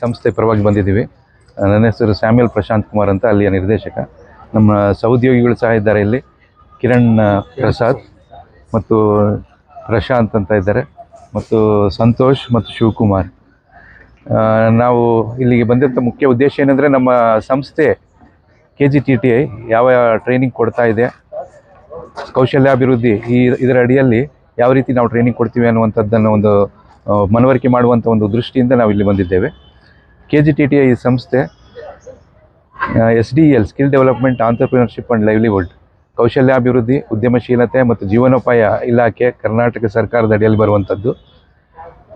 ಸಂಸ್ಥೆ ಪರವಾಗಿ ಬಂದಿದ್ದೀವಿ. ನನ್ನ ಹೆಸರು ಸ್ಯಾಮ್ಯಲ್ ಪ್ರಶಾಂತ್ ಕುಮಾರ್ ಅಂತ ಅಲ್ಲಿಯ ನಿರ್ದೇಶಕ. ನಮ್ಮ ಸಹೋದ್ಯೋಗಿಗಳು ಸಹ ಇದ್ದಾರೆ ಇಲ್ಲಿ. ಕಿರಣ್ ಪ್ರಸಾದ್ ಮತ್ತು ಪ್ರಶಾಂತ್ ಅಂತ ಇದ್ದಾರೆ. ಮತ್ತು ಸಂತೋಷ್ ಮತ್ತು ಶಿವಕುಮಾರ್. ನಾವು ಇಲ್ಲಿಗೆ ಬಂದಂಥ ಮುಖ್ಯ ಉದ್ದೇಶ ಏನಂದರೆ ನಮ್ಮ ಸಂಸ್ಥೆ K G T T I ಯಾವ ಟ್ರೈನಿಂಗ್ ಕೊಡ್ತಾ ಇದೆ, ಕೌಶಲ್ಯಾಭಿವೃದ್ಧಿ ಈ ಇದರ ಅಡಿಯಲ್ಲಿ ಯಾವ ರೀತಿ ನಾವು ಟ್ರೈನಿಂಗ್ ಕೊಡ್ತೀವಿ ಅನ್ನುವಂಥದ್ದನ್ನು ಒಂದು ಮನವರಿಕೆ ಮಾಡುವಂಥ ಒಂದು ದೃಷ್ಟಿಯಿಂದ ನಾವು ಇಲ್ಲಿ ಬಂದಿದ್ದೇವೆ. K G T T I ಸಂಸ್ಥೆ S D L skill development entrepreneurship and livelihood ಕೌಶಲ್ಯಾಭಿವೃದ್ಧಿ, ಉದ್ಯಮಶೀಲತೆ ಮತ್ತು ಜೀವನೋಪಾಯ ಇಲಾಖೆ ಕರ್ನಾಟಕ ಸರ್ಕಾರದ ಅಡಿಯಲ್ಲಿ ಬರುವಂಥದ್ದು.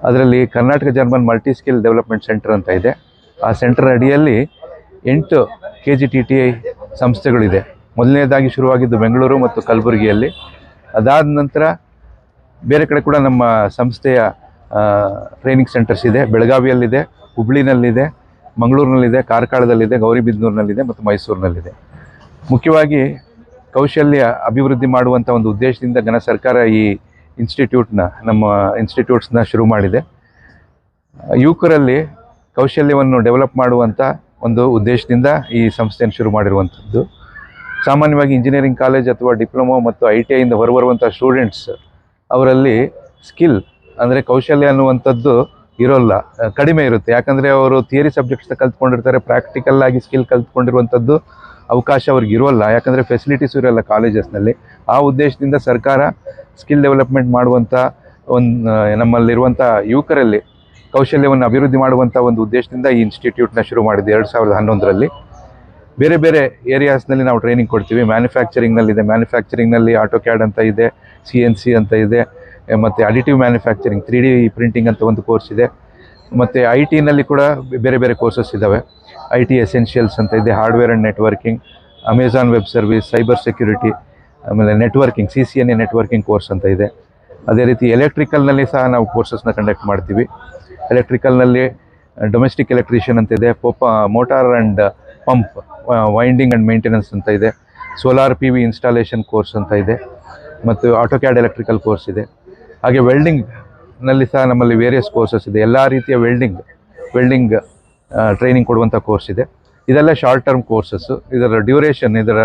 ಅದರಲ್ಲಿ Karnataka German multi skill development centre ಅಂತ ಇದೆ. ಆ ಸೆಂಟರ್ ಅಡಿಯಲ್ಲಿ ಎಂಟು K G T T I ಸಂಸ್ಥೆಗಳಿದೆ. ಮೊದಲನೇದಾಗಿ ಶುರುವಾಗಿದ್ದು ಬೆಂಗಳೂರು ಮತ್ತು ಕಲಬುರಗಿಯಲ್ಲಿ. ಅದಾದ ನಂತರ ಬೇರೆ ಕಡೆ ಕೂಡ ನಮ್ಮ ಸಂಸ್ಥೆಯ ಟ್ರೈನಿಂಗ್ ಸೆಂಟರ್ಸ್ ಇದೆ. ಬೆಳಗಾವಿಯಲ್ಲಿದೆ. ಹುಬ್ಳಿನಲ್ಲಿದೆ, ಮಂಗಳೂರಿನಲ್ಲಿದೆ, ಕಾರ್ಕಳದಲ್ಲಿದೆ, ಗೌರಿಬಿದನೂರಿನಲ್ಲಿದೆ ಮತ್ತು ಮೈಸೂರಿನಲ್ಲಿದೆ. ಮುಖ್ಯವಾಗಿ ಕೌಶಲ್ಯ ಅಭಿವೃದ್ಧಿ ಮಾಡುವಂಥ ಒಂದು ಉದ್ದೇಶದಿಂದ ಘನ ಸರ್ಕಾರ ಈ ಇನ್ಸ್ಟಿಟ್ಯೂಟ್ನ, ನಮ್ಮ ಇನ್ಸ್ಟಿಟ್ಯೂಟ್ಸ್ನ ಶುರು ಮಾಡಿದೆ. ಯುವಕರಲ್ಲಿ ಕೌಶಲ್ಯವನ್ನು ಡೆವಲಪ್ ಮಾಡುವಂಥ ಒಂದು ಉದ್ದೇಶದಿಂದ ಈ ಸಂಸ್ಥೆಯನ್ನು ಶುರು ಮಾಡಿರುವಂಥದ್ದು ಸಾಮಾನ್ಯವಾಗಿ ಇಂಜಿನಿಯರಿಂಗ್ ಕಾಲೇಜ್ ಅಥವಾ ಡಿಪ್ಲೊಮೊ ಮತ್ತು ಐ ಟಿ ಐಯಿಂದ ಹೊರಬರುವಂಥ ಸ್ಟೂಡೆಂಟ್ಸ್ ಅವರಲ್ಲಿ ಸ್ಕಿಲ್ ಅಂದರೆ ಕೌಶಲ್ಯ ಅನ್ನುವಂಥದ್ದು ಇರೋಲ್ಲ. ಕಡಿಮೆ ಇರುತ್ತೆ. ಯಾಕಂದರೆ ಅವರು ಥಿಯರಿ ಸಬ್ಜೆಕ್ಟ್ಸ್ನ ಕಲ್ತ್ಕೊಂಡಿರ್ತಾರೆ ಪ್ರಾಕ್ಟಿಕಲ್ ಆಗಿ ಸ್ಕಿಲ್ ಕಲ್ತ್ಕೊಂಡಿರುವಂಥದ್ದು ಅವಕಾಶ ಅವ್ರಿಗೆ ಇರೋಲ್ಲ. ಯಾಕಂದರೆ ಫೆಸಿಲಿಟೀಸ್ ಇರೋಲ್ಲ ಕಾಲೇಜಸ್ನಲ್ಲಿ ಆ ಉದ್ದೇಶದಿಂದ ಸರ್ಕಾರ ಸ್ಕಿಲ್ ಡೆವಲಪ್ಮೆಂಟ್ ಮಾಡುವಂಥ ಒಂದು ನಮ್ಮಲ್ಲಿರುವಂಥ ಯುವಕರಲ್ಲಿ ಕೌಶಲ್ಯವನ್ನು ಅಭಿವೃದ್ಧಿ ಮಾಡುವಂಥ ಒಂದು ಉದ್ದೇಶದಿಂದ ಈ ಇನ್ಸ್ಟಿಟ್ಯೂಟ್ನ ಶುರು ಮಾಡಿದೆ ಎರಡು ಸಾವಿರದ ಹನ್ನೊಂದರಲ್ಲಿ. ಬೇರೆ ಬೇರೆ ಏರಿಯಾಸ್ನಲ್ಲಿ ನಾವು ಟ್ರೈನಿಂಗ್ ಕೊಡ್ತೀವಿ. ಮ್ಯಾನುಫ್ಯಾಕ್ಚರಿಂಗ್ನಲ್ಲಿದೆ ಮ್ಯಾನುಫ್ಯಾಕ್ಚರಿಂಗ್ನಲ್ಲಿ ಆಟೋ ಕ್ಯಾಡ್ ಅಂತ ಇದೆ ಸಿ ಎನ್ ಸಿ ಅಂತ ಇದೆ. ಮತ್ತು additive manufacturing three D printing ಅಂತ ಒಂದು ಕೋರ್ಸ್ ಇದೆ. ಮತ್ತು ಐ ಟಿನಲ್ಲಿ ಕೂಡ ಬೇರೆ ಬೇರೆ ಕೋರ್ಸಸ್ ಇದ್ದಾವೆ ಐ ಟಿ ಎಸೆನ್ಷಿಯಲ್ಸ್ ಅಂತ ಇದೆ hardware and networking Amazon web service cyber security ಆಮೇಲೆ networking C C N A networking course ಅಂತ ಇದೆ. ಅದೇ ರೀತಿ ಎಲೆಕ್ಟ್ರಿಕಲ್ನಲ್ಲಿ ಸಹ ನಾವು ಕೋರ್ಸಸ್ನ ಕಂಡಕ್ಟ್ ಮಾಡ್ತೀವಿ. ಎಲೆಕ್ಟ್ರಿಕಲ್ನಲ್ಲಿ ಡೊಮೆಸ್ಟಿಕ್ ಎಲೆಕ್ಟ್ರಿಷಿಯನ್ ಅಂತ ಇದೆ ಪೋಪ motor and pump winding and maintenance ಅಂತ ಇದೆ. Solar P V installation course ಅಂತ ಇದೆ. ಮತ್ತು ಆಟೋಕ್ಯಾಡ್ ಎಲೆಕ್ಟ್ರಿಕಲ್ ಕೋರ್ಸ್ ಇದೆ. ಹಾಗೆ ವೆಲ್ಡಿಂಗ್ನಲ್ಲಿ ಸಹ ನಮ್ಮಲ್ಲಿ ವೇರಿಯಸ್ ಕೋರ್ಸಸ್ ಇದೆ. ಎಲ್ಲ ರೀತಿಯ ವೆಲ್ಡಿಂಗ್ ವೆಲ್ಡಿಂಗ್ ಟ್ರೈನಿಂಗ್ ಕೊಡುವಂಥ ಕೋರ್ಸ್ ಇದೆ. ಇದೆಲ್ಲ ಶಾರ್ಟ್ ಟರ್ಮ್ ಕೋರ್ಸಸ್ಸು ಇದರ ಡ್ಯೂರೇಷನ್ ಇದರ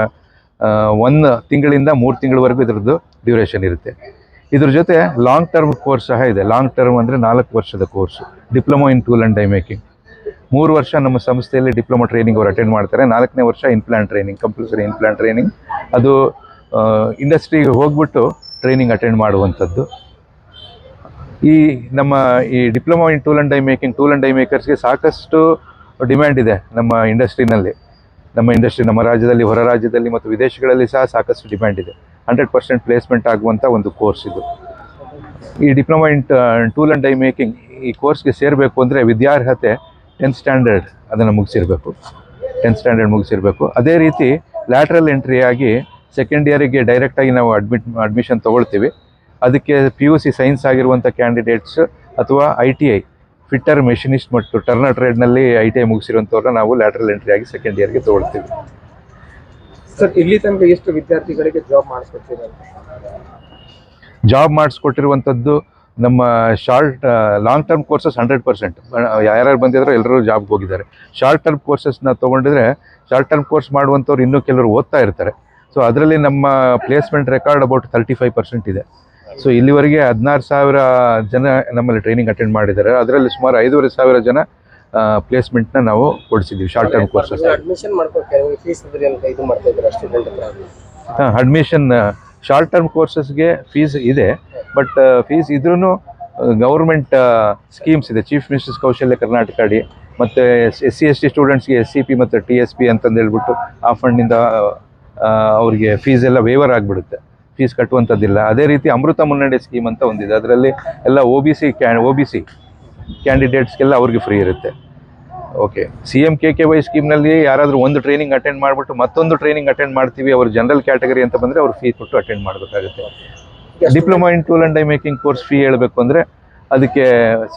ಒಂದು ತಿಂಗಳಿಂದ ಮೂರು ತಿಂಗಳವರೆಗೂ ಇದರದ್ದು ಡ್ಯೂರೇಷನ್ ಇರುತ್ತೆ. ಇದ್ರ ಜೊತೆ ಲಾಂಗ್ ಟರ್ಮ್ ಕೋರ್ಸ್ ಸಹ ಇದೆ. ಲಾಂಗ್ ಟರ್ಮ್ ಅಂದರೆ ನಾಲ್ಕು ವರ್ಷದ course diploma in tool and die making ಮೂರು ವರ್ಷ ನಮ್ಮ ಸಂಸ್ಥೆಯಲ್ಲಿ ಡಿಪ್ಲೊಮೊ ಟ್ರೈನಿಂಗ್ ಅವರು ಅಟೆಂಡ್ ಮಾಡ್ತಾರೆ. ನಾಲ್ಕನೇ ವರ್ಷ inplant training compulsory inplant training ಅದು ಇಂಡಸ್ಟ್ರಿಗೆ ಹೋಗ್ಬಿಟ್ಟು ಟ್ರೈನಿಂಗ್ ಅಟೆಂಡ್ ಮಾಡುವಂಥದ್ದು. ಈ ನಮ್ಮ ಈ diploma in tool and die making, tool and die ಮೇಕರ್ಸ್ಗೆ ಸಾಕಷ್ಟು ಡಿಮ್ಯಾಂಡ್ ಇದೆ ನಮ್ಮ ಇಂಡಸ್ಟ್ರಿನಲ್ಲಿ. ನಮ್ಮ ಇಂಡಸ್ಟ್ರಿ ನಮ್ಮ ರಾಜ್ಯದಲ್ಲಿ, ಹೊರ ರಾಜ್ಯದಲ್ಲಿ ಮತ್ತು ವಿದೇಶಗಳಲ್ಲಿ ಸಹ ಸಾಕಷ್ಟು ಡಿಮ್ಯಾಂಡ್ ಇದೆ. ಹಂಡ್ರೆಡ್ ಪರ್ಸೆಂಟ್ ಪ್ಲೇಸ್ಮೆಂಟ್ ಆಗುವಂಥ ಒಂದು ಕೋರ್ಸ್ ಇದು. ಈ diploma in tool and die making ಈ ಕೋರ್ಸ್ಗೆ ಸೇರಬೇಕು ಅಂದರೆ ವಿದ್ಯಾರ್ಹತೆ ಟೆಂತ್ ಸ್ಟ್ಯಾಂಡರ್ಡ್ ಅದನ್ನು ಮುಗಿಸಿರಬೇಕು. Tenth standard ಮುಗಿಸಿರಬೇಕು. ಅದೇ ರೀತಿ ಲ್ಯಾಟ್ರಲ್ ಎಂಟ್ರಿಯಾಗಿ ಸೆಕೆಂಡ್ ಇಯರಿಗೆ ಡೈರೆಕ್ಟಾಗಿ ನಾವು ಅಡ್ಮಿಟ್, ಅಡ್ಮಿಷನ್ ತೊಗೊಳ್ತೀವಿ. ಅದಕ್ಕೆ ಪಿ ಯು ಸಿ ಸೈನ್ಸ್ ಆಗಿರುವಂಥ ಕ್ಯಾಂಡಿಡೇಟ್ಸ್ ಅಥವಾ I T I fitter machinist ಮತ್ತು ಟರ್ನರ್ ಟ್ರೇಡ್ನಲ್ಲಿ ಐ ಟಿ ಐ ಮುಗಿಸಿರುವಂಥವ್ರನ್ನ ನಾವು ಲ್ಯಾಟ್ರಲ್ ಎಂಟ್ರಿ ಆಗಿ ಸೆಕೆಂಡ್ ಇಯರ್ಗೆ ತೊಗೊಳ್ತೀವಿ. ಸರ್ ಇಲ್ಲಿ ತನಕ ಎಷ್ಟು ವಿದ್ಯಾರ್ಥಿಗಳಿಗೆ ಜಾಬ್ ಮಾಡಿಸ್ಕೊಡ್ತೀರಾ? ಜಾಬ್ ಮಾಡಿಸ್ಕೊಟ್ಟಿರುವಂಥದ್ದು ನಮ್ಮ short long term courses hundred percent ಯಾರ್ಯಾರು ಬಂದಿದ್ರು ಎಲ್ಲರೂ ಜಾಬ್ಗೆ ಹೋಗಿದ್ದಾರೆ. ಶಾರ್ಟ್ ಟರ್ಮ್ ಕೋರ್ಸಸ್ನ ತೊಗೊಂಡಿದ್ರೆ ಶಾರ್ಟ್ ಟರ್ಮ್ ಕೋರ್ಸ್ ಮಾಡುವಂಥವ್ರು ಇನ್ನೂ ಕೆಲವರು ಓದ್ತಾ ಇರ್ತಾರೆ. ಸೊ ಅದರಲ್ಲಿ ನಮ್ಮ placement record about thirty five percent ಇದೆ. ಸೊ ಇಲ್ಲಿವರೆಗೆ ಹದಿನಾರು ಸಾವಿರ ಜನ ನಮ್ಮಲ್ಲಿ ಟ್ರೈನಿಂಗ್ ಅಟೆಂಡ್ ಮಾಡಿದ್ದಾರೆ. ಅದರಲ್ಲಿ ಸುಮಾರು ಐದೂವರೆ ಸಾವಿರ ಜನ ಪ್ಲೇಸ್ಮೆಂಟ್ನ ನಾವು ಕೊಡಿಸಿದ್ದೀವಿ ಶಾರ್ಟ್ ಟರ್ಮ್ ಕೋರ್ಸಸ್ ಹತ್ರ? ಅಡ್ಮಿಷನ್ ಶಾರ್ಟ್ ಟರ್ಮ್ ಕೋರ್ಸಸ್ಗೆ ಫೀಸ್ ಇದೆ ಬಟ್ ಫೀಸ್ ಇದ್ರೂ ಗೌರ್ಮೆಂಟ್ ಸ್ಕೀಮ್ಸ್ ಇದೆ. ಚೀಫ್ ಮಿನಿಸ್ಟರ್ಸ್ ಕೌಶಲ್ಯ ಕರ್ನಾಟಕ ಅಡಿ ಮತ್ತು ಎಸ್ ಸಿ ಎಸ್ ಟಿ ಸ್ಟೂಡೆಂಟ್ಸ್ಗೆ ಎಸ್ ಸಿ ಪಿ ಮತ್ತು ಟಿ ಎಸ್ ಪಿ ಅಂತಂದು ಹೇಳ್ಬಿಟ್ಟು ಆ ಫಂಡಿಂದ ಅವರಿಗೆ ಫೀಸ್ ಎಲ್ಲ ವೇವರ್ ಆಗಿಬಿಡುತ್ತೆ. ಫೀಸ್ ಕಟ್ಟುವಂಥದ್ದಿಲ್ಲ. ಅದೇ ರೀತಿ ಅಮೃತ ಮುನ್ನಡೆ ಸ್ಕೀಮ್ ಅಂತ ಒಂದಿದೆ. ಅದರಲ್ಲಿ ಎಲ್ಲ ಒ ಬಿ ಸಿ ಕ್ಯಾ ಒ ಬಿ ಸಿ ಕ್ಯಾಂಡಿಡೇಟ್ಸ್ಗೆಲ್ಲ ಅವ್ರಿಗೆ ಫ್ರೀ ಇರುತ್ತೆ. Okay C M K K Y ಸ್ಕೀಮ್ನಲ್ಲಿ ಯಾರಾದರೂ ಒಂದು ಟ್ರೈನಿಂಗ್ ಅಟೆಂಡ್ ಮಾಡಿಬಿಟ್ಟು ಮತ್ತೊಂದು ಟ್ರೈನಿಂಗ್ ಅಟೆಂಡ್ ಮಾಡ್ತೀವಿ ಅವ್ರ ಜನರಲ್ ಕ್ಯಾಟಗರಿ ಅಂತ ಬಂದರೆ ಅವ್ರು ಫೀ ಕೊಟ್ಟು ಅಟೆಂಡ್ ಮಾಡಬೇಕಾಗುತ್ತೆ. Diploma in tool and die making course fee ಹೇಳಬೇಕು ಅಂದರೆ ಅದಕ್ಕೆ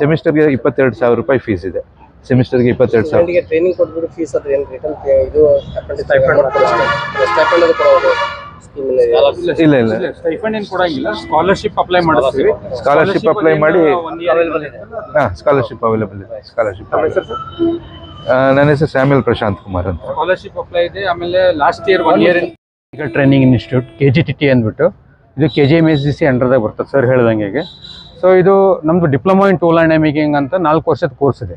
ಸೆಮಿಸ್ಟರ್ಗೆ ಇಪ್ಪತ್ತೆರಡು ಸಾವಿರ ರೂಪಾಯಿ ಫೀಸ್ ಇದೆ. ಸೆಮಿಸ್ಟರ್ಗೆ ಇಪ್ಪತ್ತೆರಡು ಸಾವಿರ. ಟ್ರೈನಿಂಗ್ ಕೊಟ್ಬಿಟ್ಟು ಫೀಸ್ ಅದು ಏನು ರಿಟರ್ನ್ ಇದು ಸ್ಕೀಮ್ ಇಲ್ಲ. ಇಲ್ಲ ಸ್ಟೈಫಂಡ್ ಏನು ಕೊಡಂಗಿಲ್ಲ. ಸ್ಕಾಲರ್ಶಿಪ್ ಅಪ್ಲೈ ಮಾಡಿಸ್ತೀವಿ. ಸ್ಕಾಲರ್ಶಿಪ್ ಅಪ್ಲೈ ಮಾಡಿ ಹಾಂ ಸ್ಕಾಲರ್ಶಿಪ್ ಅವೈಲೇಬಲ್ ಇದೆ. ಸ್ಕಾಲರ್ಶಿಪ್ ನನ್ನ ಹೆಸರು ಸ್ಯಾಮ್ಯಲ್ ಪ್ರಶಾಂತ್ ಕುಮಾರ್ ಅಂತ. ಸ್ಕಾಲರ್ಶಿಪ್ ಅಪ್ಲೈ ಇದೆ. ಆಮೇಲೆ last year one year training institute K G T T ಅಂದ್ಬಿಟ್ಟು. ಇದು K G M S G C ಅಂಡರ್ದಾಗ ಬರ್ತದೆ ಸರ್ ಹೇಳ್ದಂಗೆ ಸೊ ಇದು ನಮ್ಮದು diploma in tool and making ಅಂತ ನಾಲ್ಕು ವರ್ಷದ ಕೋರ್ಸ್ ಇದೆ.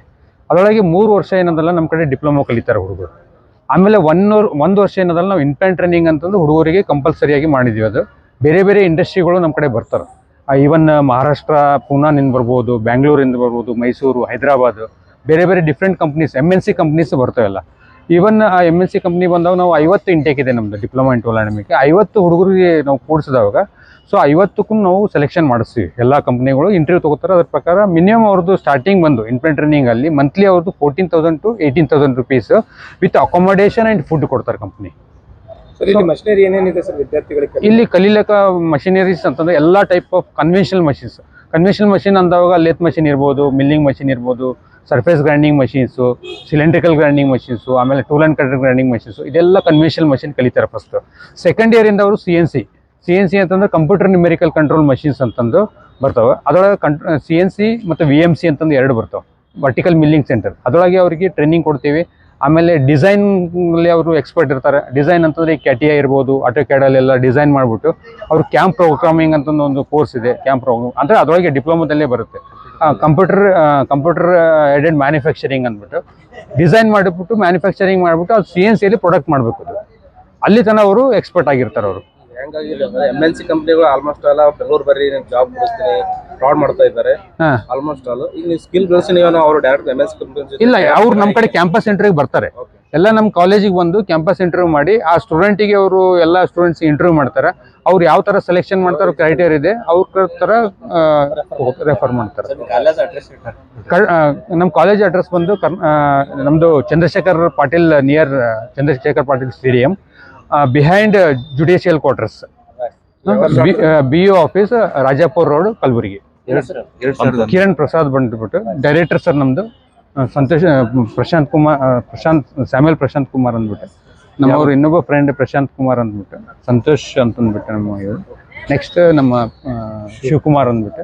ಅದರೊಳಗೆ ಮೂರು ವರ್ಷ ಏನದಲ್ಲ ನಮ್ಮ ಕಡೆ ಡಿಪ್ಲೊಮಾ ಕಲಿತಾರೆ ಹುಡುಗರು. ಆಮೇಲೆ ಒನ್ ಒಂದು ವರ್ಷ ಏನದಲ್ಲ, ನಾವು ಇನ್ಫ್ಯಾಂಟ್ ಟ್ರೈನಿಂಗ್ ಅಂತಂದು ಹುಡುಗರಿಗೆ ಕಂಪಲ್ಸರಿಯಾಗಿ ಮಾಡಿದ್ದೀವಿ ಅದು. ಬೇರೆ ಬೇರೆ ಇಂಡಸ್ಟ್ರಿಗಳು ನಮ್ಮ ಕಡೆ ಬರ್ತಾರೆ. ಈವನ್ ಮಹಾರಾಷ್ಟ್ರ, ಪೂನಾನಿಂದ ಬರ್ಬೋದು, ಬ್ಯಾಂಗ್ಳೂರಿಂದ ಬರ್ಬೋದು, ಮೈಸೂರು, ಹೈದರಾಬಾದ್, ಬೇರೆ ಬೇರೆ different companies M N C companies ಬರ್ತಾವೆಲ್ಲ even ಆ ಎಂ ಎನ್ ಸಿ ಕಂಪ್ನಿ ಬಂದಾಗ ನಾವು ಐವತ್ತು ಇಂಟೇಕ್ ಇದೆ ನಮ್ಮದು ಡಿಪ್ಲೊಮಾ ಇನ್ ಟೂಲ್ ಆ್ಯಂಡ್ ಐವತ್ತು ಹುಡುಗರಿಗೆ ನಾವು ಕೂಡಿಸಿದವಾಗ ಸೊ ಐವತ್ತಕ್ಕೂ ನಾವು ಸೆಲೆಕ್ಷನ್ ಮಾಡಿಸ್ತೀವಿ. ಎಲ್ಲ ಕಂಪ್ನಿಗಳು ಇಂಟರ್ವ್ಯೂ ತಗೋತಾರೆ. ಅದ್ರ ಪ್ರಕಾರ ಮಿನಿಮಮ್ ಅವ್ರದ್ದು ಸ್ಟಾರ್ಟಿಂಗ್ ಬಂದು ಇನ್ಫೆಂಟ್ ಟ್ರೈನಿಂಗ್ ಅಲ್ಲಿ ಮಂತ್ಲಿ ಅವ್ರದ್ದು fourteen thousand to eighteen thousand rupees with accommodation and food ಕೊಡ್ತಾರೆ ಕಂಪ್ನಿ ಮಷಿನರಿ ಏನೇನಿದೆ ಸರ್ ವಿದ್ಯಾರ್ಥಿಗಳಿಗೆ ಇಲ್ಲಿ ಕಲೀಲಕ ಮಷಿನರೀಸ್ ಅಂತಂದ್ರೆ ಎಲ್ಲ type of conventional machines conventional machine ಅಂದಾಗ ಲೇತ್ ಮಷಿನ್ ಇರ್ಬೋದು ಮಿಲ್ಲಿಂಗ್ ಮಷಿನ್ ಇರ್ಬೋದು surface grinding machines cylindrical grinding machines ಆಮೇಲೆ tool and cutter grinding machines ಇದೆಲ್ಲ ಕನ್ವೆನ್ಷನಲ್ ಮಷಿನ್ ಕಲಿತಾರೆ ಫಸ್ಟ್ ಸೆಕೆಂಡ್ ಇಯರಿಂದ ಅವರು C N C C N C ಅಂತಂದ್ರೆ computer numerical control machines ಅಂತಂದು ಬರ್ತವೆ. ಅದರೊಳಗೆ ಕಂಟ್ ಸಿ ಎನ್ ಸಿ ಮತ್ತು ವಿ ಎಂ ಸಿ ಅಂತಂದು ಎರಡು ಬರ್ತವೆ. ವರ್ಟಿಕಲ್ ಮಿಲ್ಲಿಂಗ್ ಸೆಂಟರ್ ಅದರೊಳಗೆ ಅವರಿಗೆ ಟ್ರೈನಿಂಗ್ ಕೊಡ್ತೀವಿ. ಆಮೇಲೆ ಡಿಸೈನಲ್ಲಿ ಅವರು ಎಕ್ಸ್ಪರ್ಟ್ ಇರ್ತಾರೆ. ಡಿಸೈನ್ ಅಂತಂದ್ರೆ ಕ್ಯಾಟಿಯಾ ಇರ್ಬೋದು ಆಟೋ ಕ್ಯಾಡಲ್ಲೆಲ್ಲ ಡಿಸೈನ್ ಮಾಡಿಬಿಟ್ಟು ಅವರು ಕ್ಯಾಂಪ್ ಪ್ರೋಗ್ರಾಮಿಂಗ್ ಅಂತಂದು ಒಂದು ಕೋರ್ಸ್ ಇದೆ. ಕ್ಯಾಂಪ್ ಪ್ರೋಗ್ರಾಮ್ ಅಂದರೆ ಅದರೊಳಗೆ ಡಿಪ್ಲೊಮಾದಲ್ಲೇ ಬರುತ್ತೆ. ಕಂಪ್ಯೂಟರ್ ಕಂಪ್ಯೂಟರ್ ಎಡೆಡ್ ಮ್ಯಾನುಫ್ಯಾಕ್ಚರಿಂಗ್ ಅಂದ್ಬಿಟ್ಟು ಡಿಸೈನ್ ಮಾಡಿಬಿಟ್ಟು ಮ್ಯಾನುಫ್ಯಾಕ್ಚರಿಂಗ್ ಮಾಡಿಬಿಟ್ಟು ಅದು ಸಿ ಎನ್ ಸಿಯಲ್ಲಿ ಪ್ರೊಡಕ್ಟ್ ಮಾಡಬೇಕು ಅಲ್ಲಿ ತನಕ ಅವರು ಎಕ್ಸ್ಪರ್ಟ್ ಆಗಿರ್ತಾರೆ ಅವರು. ಎಂ ಎನ್ ಸಿ ಕಂಪ್ನಿಗಳು ಆಲ್ಮೋಸ್ಟ್ ಆಲ್ ಬೆಂಗಳೂರು ಬರ್ರಿ ನಾನು ಜಾಬ್ ಕೊಡಿಸ್ತೀನಿ ಫ್ರಾಡ್ ಮಾಡ್ತಾ ಇದ್ದಾರೆ. ಹಾಂ. ಆಲ್ಮೋಸ್ಟ್ ಆಲ್ ಈಗ ನೀವು ಸ್ಕಿಲ್ ಬೆಳೆಸಿ ನೀವು ಅವರು direct M N C company ಇಲ್ಲ ಅವ್ರು ನಮ್ಮ ಕಡೆ ಕ್ಯಾಂಪಸ್ ಇಂಟರ್ವ್ಯೂ ಬರ್ತಾರೆ. ಎಲ್ಲ ನಮ್ಮ ಕಾಲೇಜಿಗೆ ಬಂದು ಕ್ಯಾಂಪಸ್ ಇಂಟರ್ವ್ಯೂ ಮಾಡಿ ಆ ಸ್ಟೂಡೆಂಟಿಗೆ ಅವರು ಎಲ್ಲ ಸ್ಟೂಡೆಂಟ್ಸ್ ಇಂಟರ್ವ್ಯೂ ಮಾಡ್ತಾರೆ. ಅವ್ರು ಯಾವ ಥರ ಸೆಲೆಕ್ಷನ್ ಮಾಡ್ತಾರೋ ಕ್ರೈಟೇರಿಯಾ ಇದೆ ಅವ್ರ ಥರ ರೆಫರ್ ಮಾಡ್ತಾರೆ. ಕಾಲೇಜ್ ಅಡ್ರೆಸ್ ನಮ್ಮ ಕಾಲೇಜ್ ಅಡ್ರೆಸ್ ಬಂದು ಕರ್ ಆ, ನಮ್ದು Chandrashekhar Patil near Chandrashekhar Patil stadium behind judicial quarters B U office Rajapur road Kalaburagi Kiran Prasad ಬಂದ್ಬಿಟ್ಟು ಡೈರೆಕ್ಟರ್ ಸರ್ ನಮ್ದು ಸಂತೋಷ್ ಪ್ರಶಾಂತ್ ಕುಮಾರ್ ಪ್ರಶಾಂತ್ ಸ್ಯಾಮ್ಯಲ್ ಪ್ರಶಾಂತ್ ಕುಮಾರ್ ಅಂದ್ಬಿಟ್ಟು. ನಮ್ಮವ್ರು ಇನ್ನೊಬ್ಬ ಫ್ರೆಂಡ್ ಪ್ರಶಾಂತ್ ಕುಮಾರ್ ಅಂದ್ಬಿಟ್ಟು ಸಂತೋಷ್ ಅಂತ ಅಂದ್ಬಿಟ್ಟು ನಮ್ಮ ಇವರು. ನೆಕ್ಸ್ಟ್ ನಮ್ಮ ಶಿವಕುಮಾರ್ ಅಂದ್ಬಿಟ್ಟು.